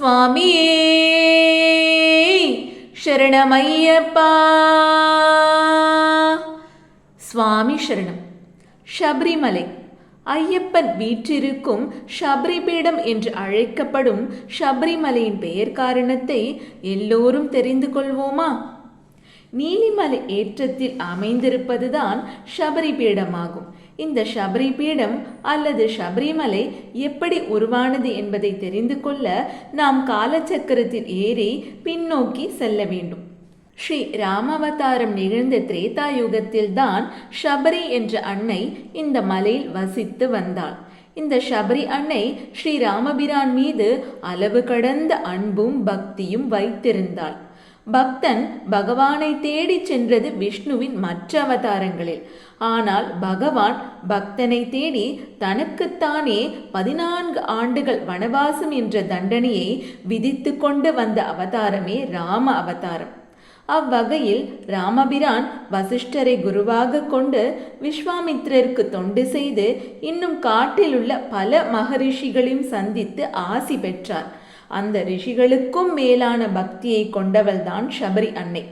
சுவாமியே சரணமையப்பா சுவாமி சரணம். சபரிமலை. ஐயப்பன் வீற்றிருக்கும் சபரிபீடம் என்று அழைக்கப்படும் சபரிமலையின் பெயர் காரணத்தை எல்லோரும் தெரிந்து கொள்வோமா? நீலிமலை ஏற்றத்தில் அமைந்திருப்பதுதான் சபரிபீடமாகும். இந்த சபரிபீடம் அல்லது சபரிமலை எப்படி உருவானது என்பதை தெரிந்து கொள்ள நாம் காலச்சக்கரத்தில் ஏறி பின்னோக்கி செல்ல வேண்டும். ஸ்ரீ ராமவதாரம் நிகழ்ந்த திரேதா யுகத்தில்தான் சபரி என்ற அன்னை இந்த மலையில் வசித்து வந்தாள். இந்த ஷபரி அன்னை ஸ்ரீ ராமபிரான் மீது அளவு கடந்த அன்பும் பக்தியும் வைத்திருந்தாள். பக்தன் பகவானை தேடி சென்றது விஷ்ணுவின் மற்ற அவதாரங்களில். ஆனால் பகவான் பக்தனை தேடி தனக்குத்தானே பதினான்கு ஆண்டுகள் வனவாசம் என்ற தண்டனையை விதித்து கொண்டு வந்த அவதாரமே ராம அவதாரம். அவ்வகையில் ராமபிரான் வசிஷ்டரை குருவாக கொண்டு விஸ்வாமித்திரருக்கு தொண்டு செய்து இன்னும் காட்டிலுள்ள பல மகரிஷிகளையும் சந்தித்து ஆசி பெற்றார். அந்த ரிஷிகளுக்கும் மேலான பக்தியை கொண்டவள்தான் சபரி அன்னை.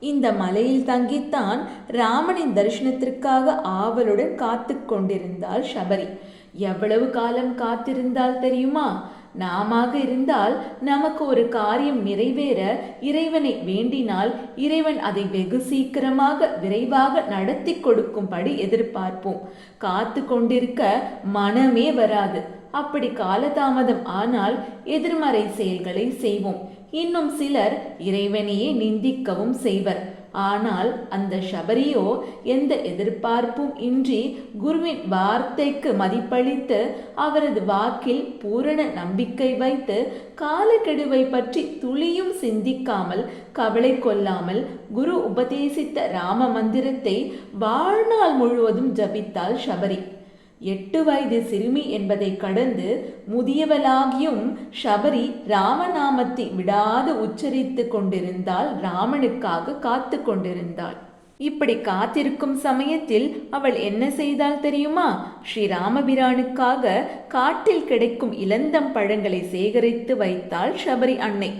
இந்த மலையில் தங்கித்தான் ராமனின் தரிசனத்திற்காக ஆவலுடன் காத்து கொண்டிருந்தாள் சபரி. எவ்வளவு காலம் காத்திருந்தால் தெரியுமா? நாமாக இருந்தால் நமக்கு ஒரு காரியம் நிறைவேற இறைவனை வேண்டினால் இறைவன் அதை வெகு சீக்கிரமாக விரைவாக நடத்தி கொடுக்கும்படி எதிர்பார்ப்போம். காத்து கொண்டிருக்க மனமே வராது. அப்படி காலதாமதம் ஆனால் எதிர்மறை செயல்களை செய்வோம். இன்னும் சிலர் இறைவனையே நிந்திக்கவும் செய்வர். ஆனால் அந்த ஷபரியோ எந்த எதிர்பார்ப்பும் இன்றி குருவின் வார்த்தைக்கு மதிப்பளித்து அவரது வாக்கில் பூரண நம்பிக்கை வைத்து காலக்கெடுவை பற்றி துளியும் சிந்திக்காமல் கவலை கொள்ளாமல் குரு உபதேசித்த ராம மந்திரத்தை வாழ்நாள் முழுவதும் ஜபித்தாள் ஷபரி. எட்டு வயது சிறுமி என்பதை கடந்து முதியவளாகியும் சபரி ராமநாமத்தை விடாது உச்சரித்து கொண்டிருந்தால் ராமனுக்காக காத்து கொண்டிருந்தாள். இப்படி காத்திருக்கும் சமயத்தில் அவள் என்ன செய்தால் தெரியுமா? ஸ்ரீராமபிரானுக்காக காட்டில் கிடைக்கும் இளந்தம் பழங்களை சேகரித்து வைத்தாள் சபரி அன்னை.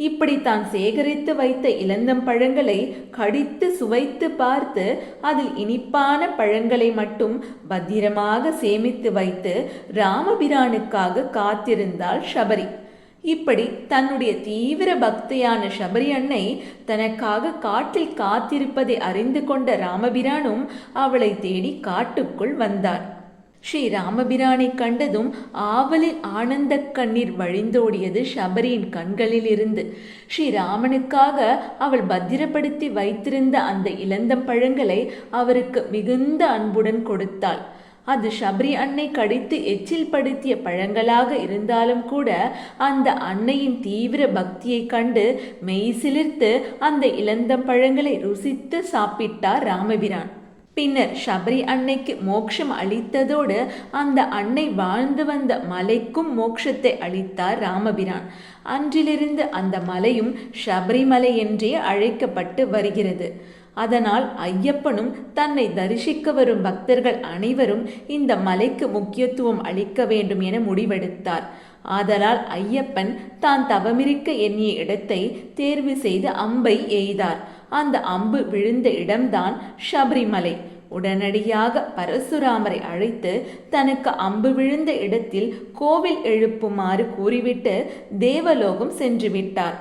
இப்படி தான் சேகரித்து வைத்த இளந்தம் பழங்களை கடித்து சுவைத்து பார்த்து அதில் இனிப்பான பழங்களை மட்டும் பத்திரமாக சேமித்து வைத்து ராமபிரானுக்காக காத்திருந்தாள் சபரி இப்படி தன்னுடைய தீவிர பக்தியான சபரி அன்னை தனக்காக காட்டில் காத்திருப்பதை அறிந்து கொண்ட ராமபிரானும் அவளை தேடி காட்டுக்குள் வந்தார் ஸ்ரீ ராமபிரானை கண்டதும் ஆவலில் ஆனந்த கண்ணீர் வழிந்தோடியது ஷபரியின் கண்களில் இருந்து ஸ்ரீ ராமனுக்காக அவள் பத்திரப்படுத்தி வைத்திருந்த அந்த இளந்தம் பழங்களை அவருக்கு மிகுந்த அன்புடன் கொடுத்தாள். அது சபரி அன்னை கடித்து எச்சில் படுத்திய பழங்களாக இருந்தாலும் கூட அந்த அன்னையின் தீவிர பக்தியை கண்டு மெய் சிலிர்த்து அந்த இளந்தம் பழங்களை ருசித்து சாப்பிட்டார் ராமபிரான். பின்னர் சபரி அன்னைக்கு மோட்சம் அளித்ததோடு அந்த அன்னை வாழ்ந்து வந்த மலைக்கும் மோட்சத்தை அளித்தார் ராமபிரான். அன்றிலிருந்து அந்த மலையும் சபரிமலை என்றே அழைக்கப்பட்டு வருகிறது. அதனால் ஐயப்பனும் தன்னை தரிசிக்க வரும் பக்தர்கள் அனைவரும் இந்த மலைக்கு முக்கியத்துவம் அளிக்க வேண்டும் என முடிவெடுத்தார். ஆதலால் ஐயப்பன் தான் தவமிருக்க எண்ணிய இடத்தை தேர்வு செய்து அம்பை எய்தார். அந்த அம்பு விழுந்த இடம்தான் சபரிமலை. உடனடியாக பரசுராமரை அழைத்து தனக்கு அம்பு விழுந்த இடத்தில் கோவில் எழுப்புமாறு கூறிவிட்டு தேவலோகம் சென்று விட்டார்.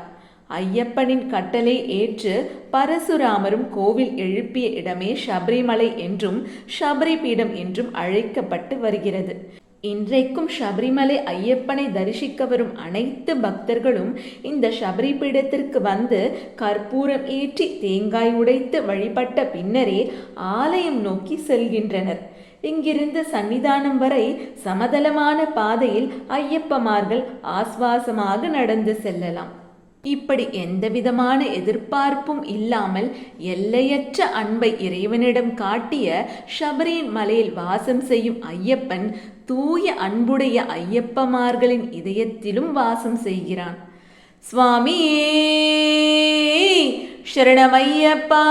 ஐயப்பனின் கட்டளை ஏற்று பரசுராமரும் கோவில் எழுப்பிய இடமே சபரிமலை என்றும் சபரிபீடம் என்றும் அழைக்கப்பட்டு வருகிறது. இன்றைக்கும் சபரிமலை ஐயப்பனை தரிசிக்க வரும் அனைத்து பக்தர்களும் இந்த சபரி பீடத்திற்கு வந்து கற்பூரம் ஏற்றி தேங்காய் உடைத்து வழிபட்ட பின்னரே ஆலயம் நோக்கி செல்கின்றனர். இங்கிருந்து சன்னிதானம் வரை சமதளமான பாதையில் ஐயப்பமார்கள் ஆஸ்வாசமாக நடந்து செல்லலாம். இப்படி எந்தவிதமான எதிர்பார்ப்பும் இல்லாமல் எல்லையற்ற அன்பை இறைவனிடம் காட்டிய ஷபரியின் மலையில் வாசம் செய்யும் ஐயப்பன் தூய அன்புடைய ஐயப்பமார்களின் இதயத்திலும் வாசம் செய்கிறான். சுவாமியே சரணமையப்பா!